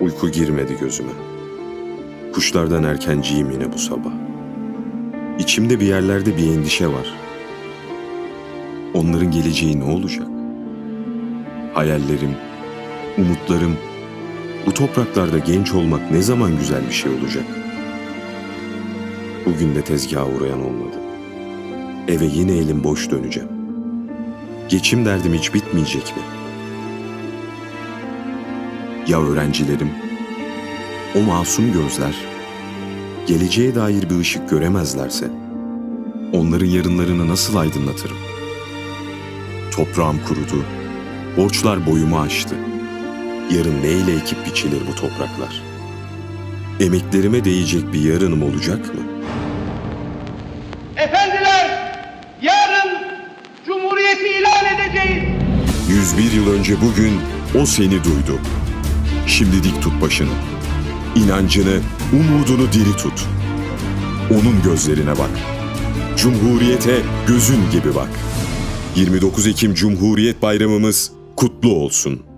Uyku girmedi gözüme. Kuşlardan erkenciyim yine bu sabah. İçimde bir yerlerde bir endişe var. Onların geleceği ne olacak? Hayallerim, umutlarım, bu topraklarda genç olmak ne zaman güzel bir şey olacak? Bugün de tezgaha uğrayan olmadı. Eve yine elim boş döneceğim. Geçim derdim hiç bitmeyecek mi? Ya öğrencilerim? O masum gözler geleceğe dair bir ışık göremezlerse onların yarınlarını nasıl aydınlatırım? Toprağım kurudu, borçlar boyumu aştı. Yarın neyle ekip biçilir bu topraklar? Emeklerime değecek bir yarınım olacak mı? Efendiler, yarın Cumhuriyeti ilan edeceğiz. 101 yıl önce bugün o seni duydu. Şimdi dik tut başını. İnancını, umudunu diri tut. Onun gözlerine bak. Cumhuriyete gözün gibi bak. 29 Ekim Cumhuriyet Bayramımız kutlu olsun.